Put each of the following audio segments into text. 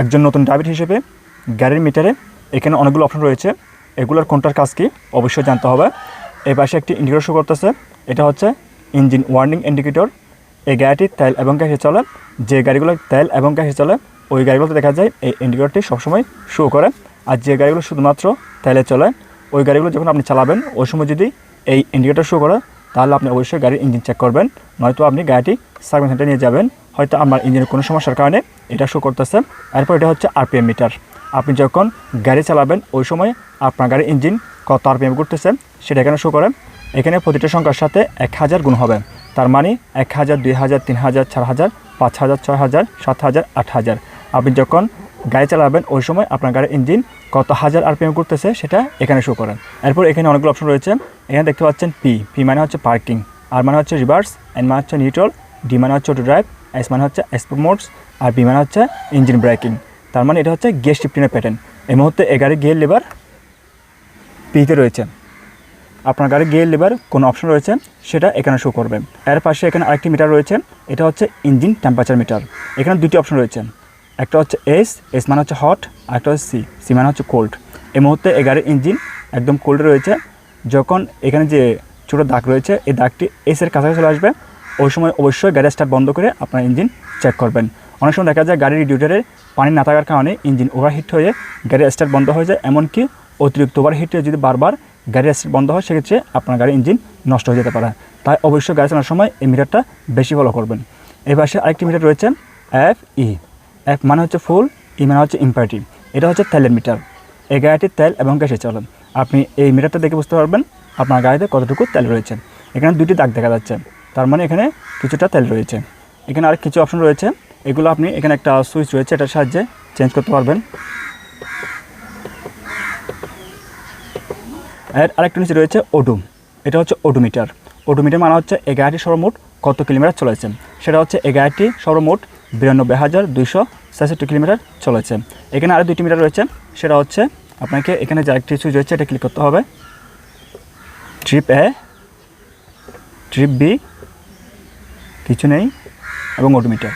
একজন নতুন ড্রাইভার হিসেবে গাড়ির মিটারে এখানে অনেকগুলো অপশন রয়েছে। এগুলোর কোনটার কাজ কি অবশ্যই জানতে হবে। এই পাশে একটি ইন্ডিকেটর শো করতেছে। এটা হচ্ছে ইঞ্জিন ওয়ার্নিং ইন্ডিকেটর এই গাড়িটি তেল এবং গ্যাসে চলে। যে গাড়িগুলো তেল এবং গ্যাসে চলে, ওই গাড়িগুলোতে দেখা যায় এই ইন্ডিকেটরটি সবসময় শো করে। আর যে গাড়িগুলো শুধুমাত্র তেলে চলে, ওই গাড়িগুলো যখন আপনি চালাবেন, ওই সময় যদি এই ইন্ডিকেটর শো করে তাহলে আপনি অবশ্যই গাড়ির ইঞ্জিন চেক করবেন, নয়তো আপনি গাড়িটি সার্ভিস সেন্টারে নিয়ে যাবেন। হয়তো আমার ইঞ্জিনের কোনো সমস্যার কারণে এটা শো করতেছে। এরপর এটা হচ্ছে আরপিএম মিটার আপনি যখন গাড়ি চালাবেন, ওই সময় আপনার গাড়ির ইঞ্জিন কত আরপিএম করতেছে, সেটা এখানে শো করে এখানে প্রতিটা সংখ্যার সাথে এক হাজার গুণ হবে। তার মানে এক হাজার, দুই হাজার, তিন হাজার, চার হাজার, পাঁচ হাজার, ছয় হাজার, সাত হাজার, আট হাজার। আপনি যখন গাড়ি চালাবেন, ওই সময় আপনার গাড়ির ইঞ্জিন কত হাজার আরপিএম করতেছে সেটা এখানে শো করেন। এরপর এখানে অনেকগুলো অপশন রয়েছে। এখানে দেখতে পাচ্ছেন পি পি মানে হচ্ছে পার্কিং আর মানে হচ্ছে রিভার্স এন মানে হচ্ছে নিউট্রাল ডি মানে হচ্ছে অটো ড্রাইভ এস মানে হচ্ছে এক্সপোর্ট মোডস আর বি মানে হচ্ছে ইঞ্জিন ব্রেকিং তার মানে এটা হচ্ছে গিয়ার শিফটিনের প্যাটার্ন এই মুহূর্তে এই গাড়ির গিয়ার লেবার পিতে রয়েছে। আপনার গাড়ির গিয়ার লেবার কোনো অপশন রয়েছে, সেটা এখানে শো করবে। এর পাশে এখানে আরেকটি মিটার রয়েছে, এটা হচ্ছে ইঞ্জিন টেম্পারেচার মিটার এখানে দুটি অপশন রয়েছে। একটা হচ্ছে এস এস মানে হচ্ছে হট আর একটা হচ্ছে সি সি মানে হচ্ছে কোল্ড এই মুহূর্তে এই গাড়ির ইঞ্জিন একদম কোল্ডে রয়েছে। যখন এখানে যে ছোটো দাগ রয়েছে, এই দাগটি এসের কাছাকাছি চলে আসবে। ওই সময় অবশ্যই গাড়ি স্টার্ট বন্ধ করে আপনার ইঞ্জিন চেক করবেন। অনেক সময় দেখা যায় গাড়ির রেডিউটারে পানি না থাকার কারণে ইঞ্জিন ওভারহিট হয়ে গাড়ির স্টার্ট বন্ধ হয়ে যায়। এমনকি অতিরিক্ত ওভারহিট হয়ে যদি বারবার গাড়ির স্টার্ট বন্ধ হয়, সেক্ষেত্রে আপনার গাড়ির ইঞ্জিন নষ্ট হয়ে যেতে পারে। তাই অবশ্যই গাড়ি চালানোর সময় এই মিটারটা বেশি ফলো করবেন। এই পাশে আরেকটি মিটার রয়েছে এফ ই এফ মানে হচ্ছে ফুল, ই মানে হচ্ছে ইম্পারেটিভ এটা হচ্ছে তেলের মিটার। এই গাড়িটির তেল এবং গ্যাসে চলে। আপনি এই মিটারটা দেখে বুঝতে পারবেন আপনার গাড়িতে কতটুকু তেল রয়েছে। এখানে দুটি দাগ দেখা যাচ্ছে। তার মানে এখানে কিছুটা তেল রয়েছে। এখানে আরেক কিছু অপশন রয়েছে। এগুলো আপনি এখানে একটা সুইচ রয়েছে, এটার সাহায্যে চেঞ্জ করতে পারবেন। এর আরেকটা নিচে রয়েছে ওডুম এটা হচ্ছে ওডোমিটার ওডোমিটার মানে হচ্ছে এই গাড়িটি সর্বমোট কত কিলোমিটার চলেছে? সেটা হচ্ছে এই গাড়িটি সর্বমোট বিরানব্বই হাজার দুইশো ছেষট্টি কিলোমিটার চলেছে। এখানে আরও দুইটি মিটার রয়েছে, সেটা হচ্ছে আপনাকে এখানে যে একটি সুইচ রয়েছে এটা ক্লিক করতে হবে। ট্রিপ এ ট্রিপ বি কিছু নেই, এবং ওডোমিটার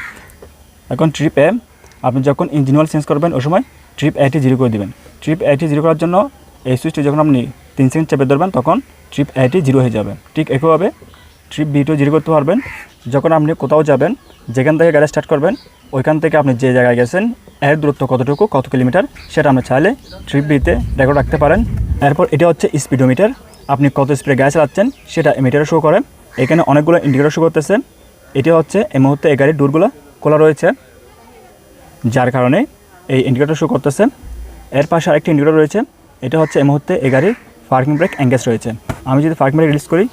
এখন ট্রিপ এ আপনি যখন ইঞ্জিন অয়েল চেঞ্জ করবেন, ওই সময় ট্রিপ এটি জিরো করে দেবেন। ট্রিপ এটি জিরো করার জন্য এই সুইচটি যখন আপনি তিন সেকেন্ড চেপে ধরবেন, তখন ট্রিপ এটি জিরো হয়ে যাবে। ঠিক একইভাবে ট্রিপ বিটিও জিরো করতে পারবেন। যখন আপনি কোথাও যাবেন, যেখান থেকে গাড়ি স্টার্ট করবেন, ওইখান থেকে আপনি যে জায়গায় গেছেন, এর দূরত্ব কতটুকু, কত কিলোমিটার, সেটা আপনি চাইলে ট্রিপ বিতে রেকর্ড রাখতে পারেন। এরপর এটা হচ্ছে স্পিডোমিটার আপনি কত স্পিডে গাড়ি চালাচ্ছেন, সেটা মিটারে শো করে এখানে অনেকগুলো ইন্ডিকেটর শো করতেছে। এটি হচ্ছে এই মুহূর্তে এই গাড়ির ডোরগুলো খোলা রয়েছে, যার কারণে এই ইন্ডিকেটর শো করতেছে। এর পাশে আরেকটি ইন্ডিকেটর রয়েছে, এটা হচ্ছে এই মুহূর্তে এই গাড়ির পার্কিং ব্রেক এঙ্গেজ রয়েছে। আমি যদি পার্কিং ব্রেক রিলিজ করি,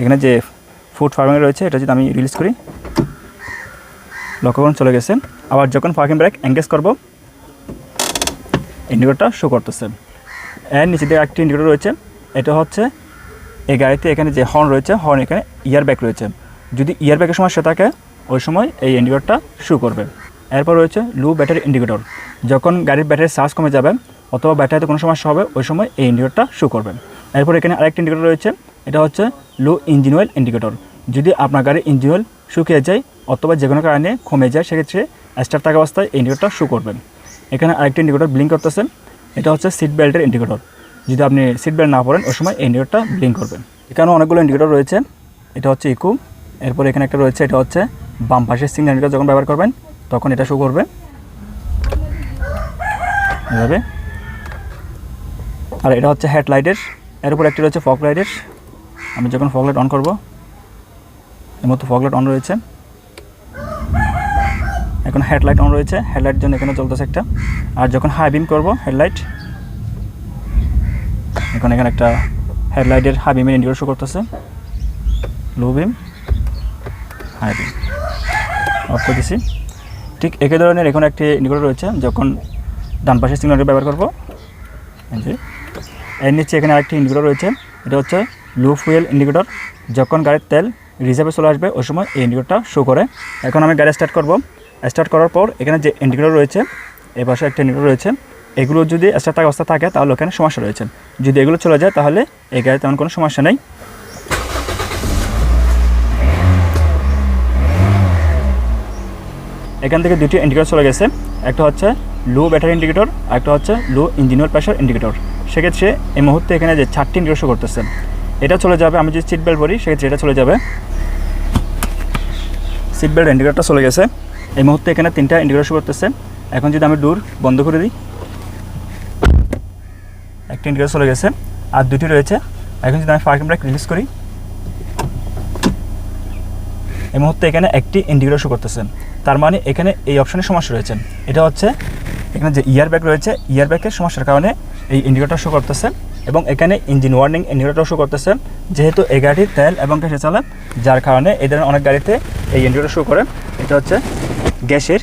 এখানে যে ফুড ফার্মিং রয়েছে, এটা যদি আমি রিলিজ করি। লক্ষ্য করুন, চলে গেছে। আবার যখন পার্কিং ব্রেক এঙ্গেজ করব, ইন্ডিকেটরটা শো করতেছে। এর নিচে দিয়ে একটি ইন্ডিকেটর রয়েছে, এটা হচ্ছে এই গাড়িতে এখানে যে হর্ন রয়েছে হর্ন এখানে ইয়ার ব্যাগ রয়েছে। যদি ইয়ার ব্যাগের সমস্যা থাকে, ওই সময় এই ইন্ডিকেটরটা শো করবে। এরপর রয়েছে লো ব্যাটারি ইন্ডিকেটর যখন গাড়ির ব্যাটারি চার্জ কমে যাবে, অথবা ব্যাটারিতে কোনো সমস্যা হবে, ওই সময় এই ইন্ডিকেটরটা শো করবে। এরপর এখানে আরেকটি ইন্ডিকেটর রয়েছে এটা হচ্ছে লো ইঞ্জিন অয়েল ইন্ডিকেটর যদি আপনার গাড়ির ইঞ্জিন অয়েল শুকিয়ে যায় অথবা যে কোনো কারণে কমে যায়, সেক্ষেত্রে স্টার্ট থাকা অবস্থায় এই ইন্ডিকেটরটা শো করবেন। এখানে আরেকটি ইন্ডিকেটর ব্লিঙ্ক করতেছেন। এটা হচ্ছে সিট বেল্টের ইন্ডিকেটর যদি আপনি সিট বেল্ট না পড়েন ওই সময় ইন্ডিকেটরটা ব্লিঙ্ক করবেন। এখানে অনেকগুলো ইন্ডিকেটর রয়েছে। এটা হচ্ছে ইকো এরপর এখানে একটা রয়েছে, এটা হচ্ছে বাম পাশের সিগন্যাল ইন্ডিকেটর যখন ব্যবহার করবেন, তখন এটা শো করবে। এভাবে। আর এটা হচ্ছে হেডলাইটের এর। উপর একটি রয়েছে ফক লাইটের আমি যখন ফগ লাইট অন করব এর মতো ফগ লাইট অন রয়েছে। এখন হেডলাইট অন রয়েছে হেডলাইট জন্য এখানে চলতেছে একটা। আর যখন হাই বিম করব, হেডলাইট, এখন এখানে একটা হেডলাইটের হাই বিমের ইন্ডিকেটর শো করতেছে। Low beam high beam off করে দিছি ঠিক একই ধরনের এখন একটি ইন্ডিকেটর রয়েছে, যখন ডান পাশের সিগন্যালটি ব্যবহার করব। এর নিচে এখানে আরেকটি ইন্ডিকেটর রয়েছে, এটা হচ্ছে লো ফুয়েল ইন্ডিকেটর, যখন গাড়ির তেল রিজার্ভে চলে আসবে, ওই সময় এই ইন্ডিকেটরটা শো করে। এখন আমি গাড়ি স্টার্ট করব। স্টার্ট করার পর এখানে যে ইন্ডিকেটর রয়েছে এই পাশে একটা ইন্ডিকেটর রয়েছে, এগুলো যদি স্টার্ট থাকা অবস্থা থাকে, তাহলে ওখানে সমস্যা রয়েছে। যদি এগুলো চলে যায়, তাহলে এই গাড়িতে তেমন কোনো সমস্যা নেই। এখান থেকে দুটি ইন্ডিকেটর চলে গেছে। একটা হচ্ছে লো ব্যাটারি ইন্ডিকেটর আর একটা হচ্ছে লো ইঞ্জিনিয়ার প্রেশার ইন্ডিকেটর সেক্ষেত্রে এই মুহূর্তে এখানে যে চারটি ইন্ডিকেটর শো করতেছে এটা চলে যাবে, আমি যদি সিট বেল্ট পরি, সেক্ষেত্রে এটা চলে যাবে। সিট বেল্ট ইন্ডিকেটরটা চলে গেছে। এই মুহূর্তে এখানে তিনটা ইন্ডিকেটর শো করতেছে। এখন যদি আমি ডোর বন্ধ করে দিই, একটা ইন্ডিকেটর চলে গেছে, আর দুটি রয়েছে। এখন যদি আমি পার্কিং ব্রেক রিলিজ করি, এই মুহূর্তে এখানে একটি ইন্ডিকেটর শো করতেছে। তার মানে এখানে এই অপশনের সমস্যা রয়েছে। এটা হচ্ছে, এখানে যে ইয়ার ব্যাগ রয়েছে ইয়ার ব্যাগের সমস্যার কারণে এই ইন্ডিকেটর শো করতেছে। এবং এখানে ইঞ্জিন ওয়ার্নিং ইন্ডিকেটর শো করতেছে, যেহেতু এই গাড়ির তেল এবং গ্যাসে চলে যার কারণে এই ধরনের অনেক গাড়িতে এই ইন্ডিকেটর শো করে। এটা হচ্ছে গ্যাসের